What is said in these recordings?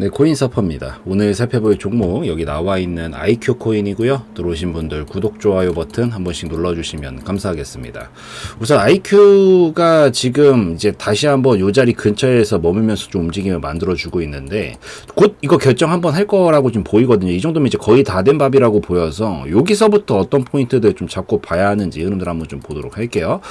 네, 코인 서퍼입니다. 오늘 살펴볼 종목 여기 나와 있는 IQ 코인이고요. 들어오신 분들 구독, 좋아요 버튼 한 번씩 눌러주시면 감사하겠습니다. 우선 IQ가 지금 이제 다시 한번 요 자리 근처에서 머물면서 좀 움직임을 만들어주고 있는데 곧 이거 결정 한번 할 거라고 지금 보이거든요. 이 정도면 이제 거의 다 된 밥이라고 보여서 여기서부터 어떤 포인트들 좀 잡고 봐야 하는지 흐름들 한번 좀 보도록 할게요.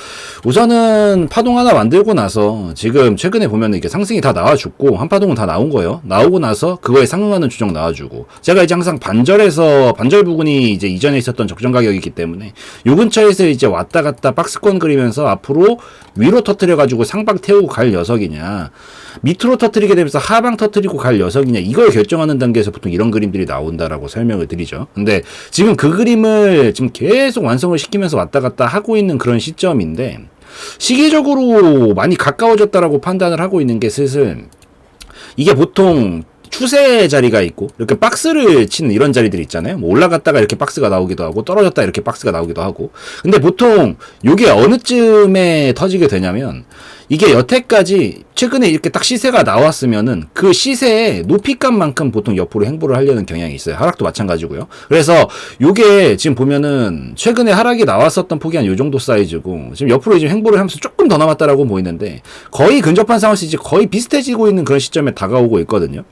우선은 파동 하나 만들고 나서 지금 최근에 보면 이게 상승이 다 나와줬고 한 파동은 다 나온 거예요. 나오고 나서 그거에 상응하는 추정 나와주고 제가 이제 항상 반절에서 반절 부분이 이제 이전에 있었던 적정 가격이기 때문에 요 근처에서 이제 왔다 갔다 박스권 그리면서 앞으로 위로 터트려 가지고 상방 태우고 갈 녀석이냐 밑으로 터트리게 되면서 하방 터트리고 갈 녀석이냐 이걸 결정하는 단계에서 보통 이런 그림들이 나온다라고 설명을 드리죠. 근데 지금 그 그림을 지금 계속 완성을 시키면서 왔다 갔다 하고 있는 그런 시점인데 시기적으로 많이 가까워졌다라고 판단을 하고 있는 게 슬슬 이게 보통 추세 자리가 있고 이렇게 박스를 치는 이런 자리들 있잖아요. 뭐 올라갔다가 이렇게 박스가 나오기도 하고 떨어졌다 이렇게 박스가 나오기도 하고. 근데 보통 요게 어느 쯤에 터지게 되냐면 이게 여태까지 최근에 이렇게 딱 시세가 나왔으면은 그 시세의 높이값만큼 보통 옆으로 행보를 하려는 경향이 있어요. 하락도 마찬가지고요. 그래서 요게 지금 보면은 최근에 하락이 나왔었던 폭이 한 요 정도 사이즈고 지금 옆으로 이제 행보를 하면서 조금 더 남았다라고 보이는데 거의 근접한 상황에서 이제 거의 비슷해지고 있는 그런 시점에 다가오고 있거든요.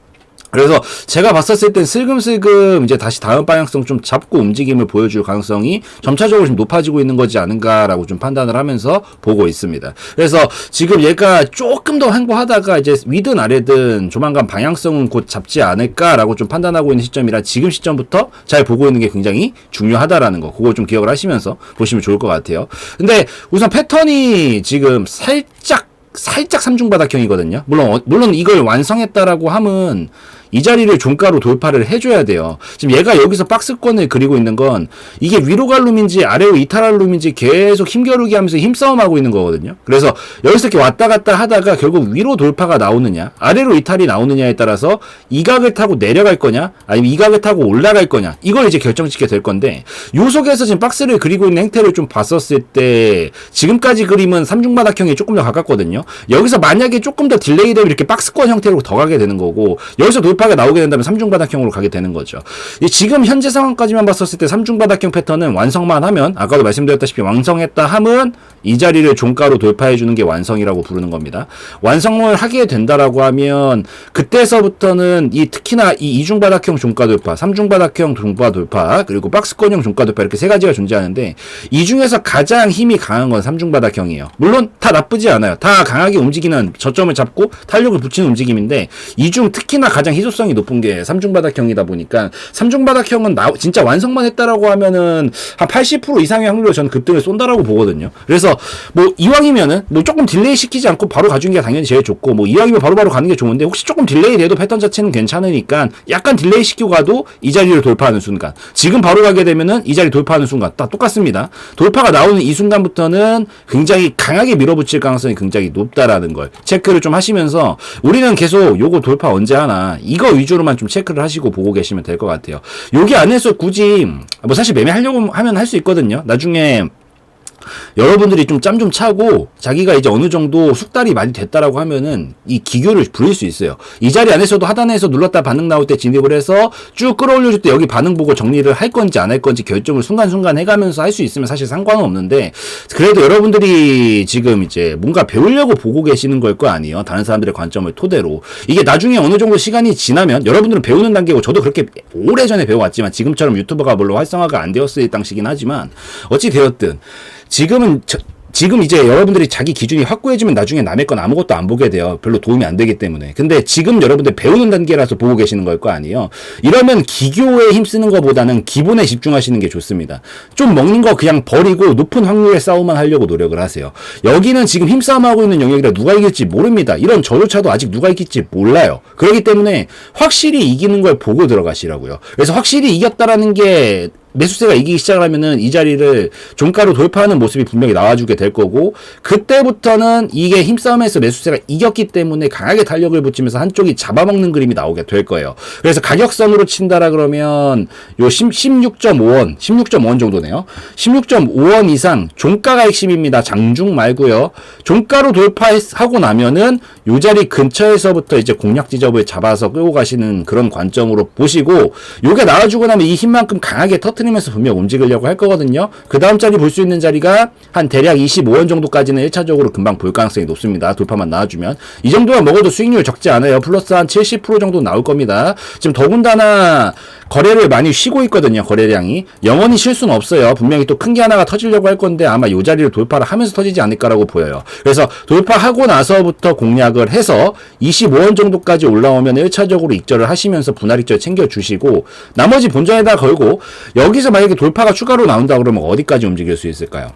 그래서 제가 봤었을 땐 슬금슬금 이제 다시 다음 방향성 좀 잡고 움직임을 보여줄 가능성이 점차적으로 좀 높아지고 있는 거지 않은가라고 좀 판단을 하면서 보고 있습니다. 그래서 지금 얘가 조금 더 행보하다가 이제 위든 아래든 조만간 방향성은 곧 잡지 않을까라고 좀 판단하고 있는 시점이라 지금 시점부터 잘 보고 있는 게 굉장히 중요하다라는 거. 그거 좀 기억을 하시면서 보시면 좋을 것 같아요. 근데 우선 패턴이 지금 살짝 살짝 삼중바닥형이거든요. 물론 어- 물론 이걸 완성했다라고 함은 이 자리를 종가로 돌파를 해줘야 돼요. 지금 얘가 여기서 박스권을 그리고 있는 건 이게 위로 갈 룸인지 아래로 이탈할 룸인지 계속 힘겨루기 하면서 힘싸움하고 있는 거거든요. 그래서 여기서 이렇게 왔다 갔다 하다가 결국 위로 돌파가 나오느냐 아래로 이탈이 나오느냐에 따라서 이 각을 타고 내려갈 거냐 아니면 이 각을 타고 올라갈 거냐 이걸 이제 결정짓게 될 건데 요 속에서 지금 박스를 그리고 있는 행태를 좀 봤었을 때 지금까지 그림은 삼중바닥형이 조금 더 가깝거든요. 여기서 만약에 조금 더 딜레이 되면 이렇게 박스권 형태로 더 가게 되는 거고 여기서 돌 파가 나오게 된다면 삼중바닥형으로 가게 되는 거죠. 이 지금 현재 상황까지만 봤었을 때 삼중바닥형 패턴은 완성만 하면 아까도 말씀드렸다시피 완성했다 함은 이 자리를 종가로 돌파해 주는 게 완성이라고 부르는 겁니다. 완성을 하게 된다라고 하면 그때서부터는 이 특히나 이 이중바닥형 종가 돌파, 삼중바닥형 종가 돌파, 그리고 박스권형 종가 돌파 이렇게 세 가지가 존재하는데 이 중에서 가장 힘이 강한 건 삼중바닥형이에요. 물론 다 나쁘지 않아요. 다 강하게 움직이는 저점을 잡고 탄력을 붙이는 움직임인데 이 중 특히나 가장 희소 성이 높은 게 삼중바닥형이다 보니까 삼중바닥형은 나, 진짜 완성만 했다라고 하면은 한 80% 이상의 확률로 저는 급등을 쏜다라고 보거든요. 그래서 뭐 이왕이면은 뭐 조금 딜레이 시키지 않고 바로 가주는 게 당연히 제일 좋고 뭐 이왕이면 바로바로 가는 게 좋은데 혹시 조금 딜레이 돼도 패턴 자체는 괜찮으니까 약간 딜레이 시키고 가도 이 자리를 돌파하는 순간 지금 바로 가게 되면은 이 자리 돌파하는 순간 딱 똑같습니다. 돌파가 나오는 이 순간부터는 굉장히 강하게 밀어붙일 가능성이 굉장히 높다라는 걸 체크를 좀 하시면서 우리는 계속 요거 돌파 언제 하나 이거 위주로만 좀 체크를 하시고 보고 계시면 될 것 같아요. 여기 안에서 굳이 뭐 사실 매매하려고 하면 할 수 있거든요. 나중에 여러분들이 좀 짬 좀 차고 자기가 이제 어느 정도 숙달이 많이 됐다라고 하면은 이 기교를 부릴 수 있어요. 이 자리 안에서도 하단에서 눌렀다 반응 나올 때 진입을 해서 쭉 끌어올려줄 때 여기 반응 보고 정리를 할 건지 안 할 건지 결정을 순간순간 해가면서 할 수 있으면 사실 상관은 없는데 그래도 여러분들이 지금 이제 뭔가 배우려고 보고 계시는 걸 거 아니에요. 다른 사람들의 관점을 토대로 이게 나중에 어느 정도 시간이 지나면 여러분들은 배우는 단계고 저도 그렇게 오래 전에 배워왔지만 지금처럼 유튜버가 물론 활성화가 안 되었을 당시긴 하지만 어찌 되었든 지금은 저- 지금 이제 여러분들이 자기 기준이 확고해지면 나중에 남의 건 아무것도 안 보게 돼요. 별로 도움이 안 되기 때문에. 근데 지금 여러분들 배우는 단계라서 보고 계시는 걸 거 아니에요. 이러면 기교에 힘쓰는 것보다는 기본에 집중하시는 게 좋습니다. 좀 먹는 거 그냥 버리고 높은 확률의 싸움만 하려고 노력을 하세요. 여기는 지금 힘싸움하고 있는 영역이라 누가 이길지 모릅니다. 이런 저조차도 아직 누가 이길지 몰라요. 그렇기 때문에 확실히 이기는 걸 보고 들어가시라고요. 그래서 확실히 이겼다라는 게 매수세가 이기기 시작을 하면은 이 자리를 종가로 돌파하는 모습이 분명히 나와주게 될 거고 그때부터는 이게 힘싸움에서 매수세가 이겼기 때문에 강하게 탄력을 붙이면서 한쪽이 잡아먹는 그림이 나오게 될 거예요. 그래서 가격선으로 친다라 그러면 요 10, 16.5원, 16.5원 정도네요. 16.5원 이상 종가가 핵심입니다. 장중 말고요. 종가로 돌파하고 나면은 요 자리 근처에서부터 이제 공략 지점을 잡아서 끌고 가시는 그런 관점으로 보시고 요게 나와주고 나면 이 힘만큼 강하게 터 트리면서 분명 움직이려고 할 거거든요. 그 다음 자리 볼 수 있는 자리가 한 대략 25원 정도까지는 1차적으로 금방 볼 가능성이 높습니다. 돌파만 나와주면 이 정도만 먹어도 수익률 적지 않아요. 플러스 한 70% 정도 나올 겁니다. 지금 더군다나 거래를 많이 쉬고 있거든요. 거래량이 영원히 쉴 수는 없어요. 분명히 또 큰 게 하나가 터지려고 할 건데 아마 요 자리를 돌파를 하면서 터지지 않을까라고 보여요. 그래서 돌파하고 나서부터 공략을 해서 25원 정도까지 올라오면 1차적으로 익절을 하시면서 분할 익절 챙겨 주시고 나머지 본전에다 걸고 여기서 만약에 돌파가 추가로 나온다 그러면 어디까지 움직일 수 있을까요?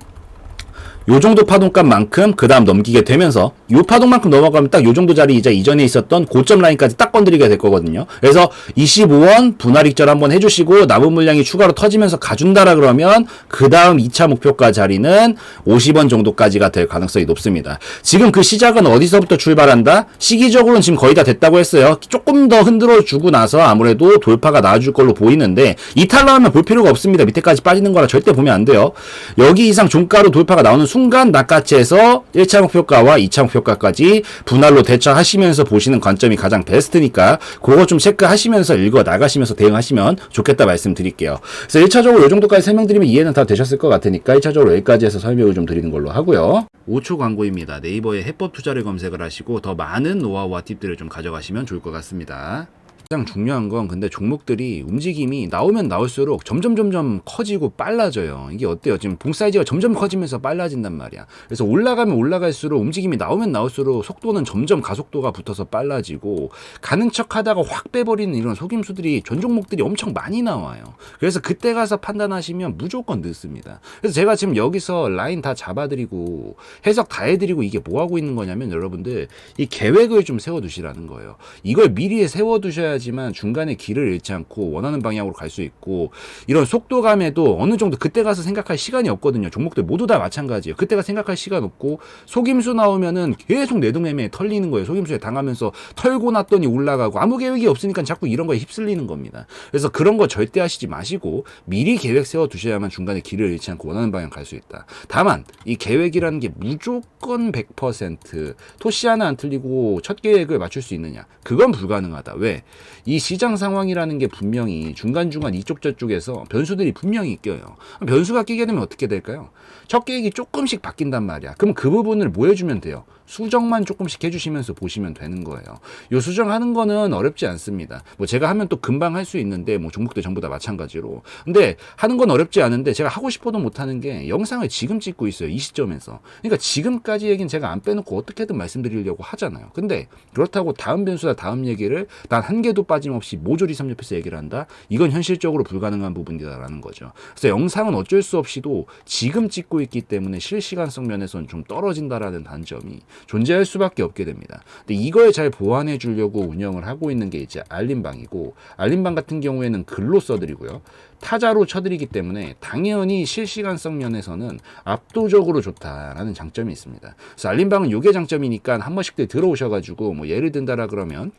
요 정도 파동값만큼 그 다음 넘기게 되면서 요 파동만큼 넘어가면 딱 요 정도 자리 이제 이전에 있었던 고점 라인까지 딱 건드리게 될 거거든요. 그래서 25원 분할 익절 한번 해주시고 남은 물량이 추가로 터지면서 가준다라 그러면 그 다음 2차 목표가 자리는 50원 정도까지가 될 가능성이 높습니다. 지금 그 시작은 어디서부터 출발한다? 시기적으로는 지금 거의 다 됐다고 했어요. 조금 더 흔들어 주고 나서 아무래도 돌파가 나와줄 걸로 보이는데 이탈 나오면 볼 필요가 없습니다. 밑에까지 빠지는 거라 절대 보면 안 돼요. 여기 이상 종가로 돌파가 나오는 순간 낚아채에서 1차 목표가와 2차 목표가까지 분할로 대처하시면서 보시는 관점이 가장 베스트니까 그거 좀 체크하시면서 읽어 나가시면서 대응하시면 좋겠다 말씀드릴게요. 그래서 1차적으로 이 정도까지 설명드리면 이해는 다 되셨을 것 같으니까 1차적으로 여기까지 해서 설명을 좀 드리는 걸로 하고요. 5초 광고입니다. 네이버에 해법 투자를 검색을 하시고 더 많은 노하우와 팁들을 좀 가져가시면 좋을 것 같습니다. 가장 중요한 건 근데 종목들이 움직임이 나오면 나올수록 점점 점점 커지고 빨라져요. 이게 어때요? 지금 봉 사이즈가 점점 커지면서 빨라진단 말이야. 그래서 올라가면 올라갈수록 움직임이 나오면 나올수록 속도는 점점 가속도가 붙어서 빨라지고 가는 척 하다가 확 빼버리는 이런 속임수들이 전 종목들이 엄청 많이 나와요. 그래서 그때 가서 판단하시면 무조건 늦습니다. 그래서 제가 지금 여기서 라인 다 잡아드리고 해석 다 해드리고 이게 뭐 하고 있는 거냐면 여러분들 이 계획을 좀 세워두시라는 거예요. 이걸 미리 세워두셔야 지만 중간에 길을 잃지 않고 원하는 방향으로 갈 수 있고 이런 속도감에도 어느 정도 그때 가서 생각할 시간이 없거든요. 종목들 모두 다 마찬가지예요. 그때가 생각할 시간 없고 속임수 나오면은 계속 내동매매에 털리는 거예요. 속임수에 당하면서 털고 났더니 올라가고 아무 계획이 없으니까 자꾸 이런 거에 휩쓸리는 겁니다. 그래서 그런 거 절대 하시지 마시고 미리 계획 세워 두셔야만 중간에 길을 잃지 않고 원하는 방향 갈 수 있다. 다만 이 계획이라는 게 무조건 100% 토시 하나 안 틀리고 첫 계획을 맞출 수 있느냐? 그건 불가능하다. 왜? 이 시장 상황이라는 게 분명히 중간중간 이쪽 저쪽에서 변수들이 분명히 껴요. 변수가 끼게 되면 어떻게 될까요? 첫 계획이 조금씩 바뀐단 말이야. 그럼 그 부분을 뭐 해주면 돼요? 수정만 조금씩 해주시면서 보시면 되는 거예요. 요 수정하는 거는 어렵지 않습니다. 뭐 제가 하면 또 금방 할 수 있는데 뭐 종목들 전부 다 마찬가지로. 근데 하는 건 어렵지 않은데 제가 하고 싶어도 못하는 게 영상을 지금 찍고 있어요. 이 시점에서. 그러니까 지금까지 얘기는 제가 안 빼놓고 어떻게든 말씀드리려고 하잖아요. 근데 그렇다고 다음 변수나 다음 얘기를 단한 개도 빠짐없이 모조리 섭렵해서 얘기를 한다? 이건 현실적으로 불가능한 부분이다라는 거죠. 그래서 영상은 어쩔 수 없이도 지금 찍고 있기 때문에 실시간성 면에서는 좀 떨어진다라는 단점이 존재할 수밖에 없게 됩니다. 근데 이걸 잘 보완해 주려고 운영을 하고 있는 게 이제 알림방이고 알림방 같은 경우에는 글로 써드리고요. 타자로 쳐드리기 때문에 당연히 실시간성 면에서는 압도적으로 좋다라는 장점이 있습니다. 그래서 알림방은 요게 장점이니까 한 번씩들 들어오셔가지고 뭐 예를 든다라 그러면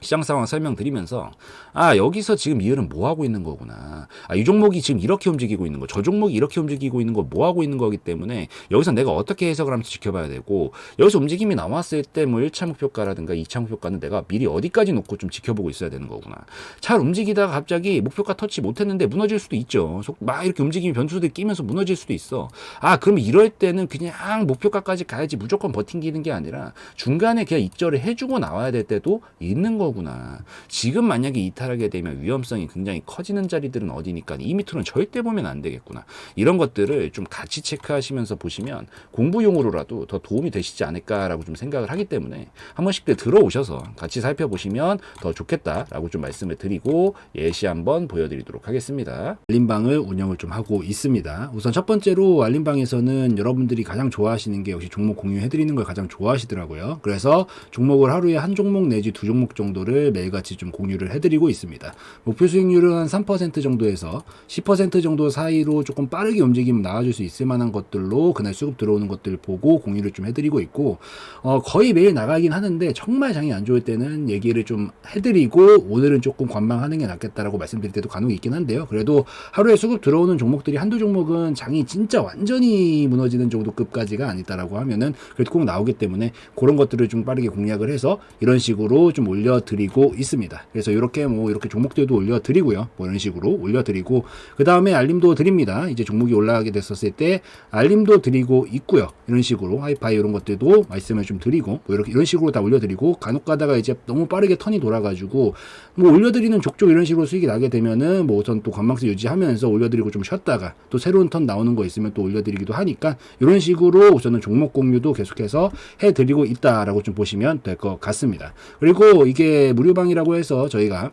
시장 상황 설명드리면서 아 여기서 지금 이을은 뭐 하고 있는 거구나. 아이 종목이 지금 이렇게 움직이고 있는 거 저 종목이 이렇게 움직이고 있는 거 뭐 하고 있는 거기 때문에 여기서 내가 어떻게 해석을 하면서 지켜봐야 되고 여기서 움직임이 나왔을 때 뭐 1차 목표가라든가 2차 목표가는 내가 미리 어디까지 놓고 좀 지켜보고 있어야 되는 거구나. 잘 움직이다가 갑자기 목표가 터치 못했는데 무너질 수도 있죠. 속- 막 이렇게 움직임이 변수들이 끼면서 무너질 수도 있어. 아 그럼 이럴 때는 그냥 목표가까지 가야지 무조건 버팅기는 게 아니라 중간에 그냥 입절을 해주고 나와야 될 때도 있는 거 구나. 지금 만약에 이탈하게 되면 위험성이 굉장히 커지는 자리들은 어디니까 이 밑으로는 절대 보면 안 되겠구나. 이런 것들을 좀 같이 체크하시면서 보시면 공부용으로라도 더 도움이 되시지 않을까라고 좀 생각을 하기 때문에 한 번씩들 들어오셔서 같이 살펴보시면 더 좋겠다라고 좀 말씀을 드리고 예시 한번 보여드리도록 하겠습니다. 알림방을 운영을 좀 하고 있습니다. 우선 첫 번째로 알림방에서는 여러분들이 가장 좋아하시는 게 역시 종목 공유해드리는 걸 가장 좋아하시더라고요. 그래서 종목을 하루에 한 종목 내지 두 종목 정도 정도를 매일같이 좀 공유를 해드리고 있습니다. 목표 수익률은 한 3% 정도에서 10% 정도 사이로 조금 빠르게 움직이면 나와줄 수 있을 만한 것들로 그날 수급 들어오는 것들 보고 공유를 좀 해드리고 있고 어, 거의 매일 나가긴 하는데 정말 장이 안 좋을 때는 얘기를 좀 해드리고 오늘은 조금 관망하는 게 낫겠다라고 말씀드릴 때도 간혹 있긴 한데요. 그래도 하루에 수급 들어오는 종목들이 한두 종목은 장이 진짜 완전히 무너지는 정도급까지가 아니다라고 하면은 그래도 꼭 나오기 때문에 그런 것들을 좀 빠르게 공략을 해서 이런 식으로 좀 올려 드리고 있습니다. 그래서 이렇게 뭐 이렇게 종목들도 올려드리고요. 뭐 이런 식으로 올려드리고 그 다음에 알림도 드립니다. 이제 종목이 올라가게 됐었을 때 알림도 드리고 있고요. 이런 식으로 하이파이 이런 것들도 말씀을 좀 드리고 뭐 이렇게 이런 식으로 다 올려드리고 간혹 가다가 이제 너무 빠르게 턴이 돌아가지고 뭐 올려드리는 족족 이런 식으로 수익이 나게 되면은 뭐 우선 또 관망세 유지하면서 올려드리고 좀 쉬었다가 또 새로운 턴 나오는 거 있으면 또 올려드리기도 하니까 이런 식으로 우선은 종목 공유도 계속해서 해드리고 있다라고 좀 보시면 될 것 같습니다. 그리고 이게 무료방이라고 해서 저희가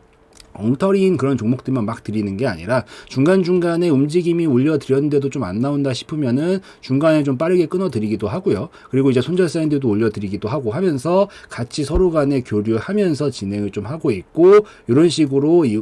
엉터리인 그런 종목들만 막 드리는 게 아니라 중간중간에 움직임이 올려드렸는데도 좀 안 나온다 싶으면은 중간에 좀 빠르게 끊어드리기도 하고요. 그리고 이제 손절 사인들도 올려드리기도 하고 하면서 같이 서로 간에 교류하면서 진행을 좀 하고 있고 이런 식으로 이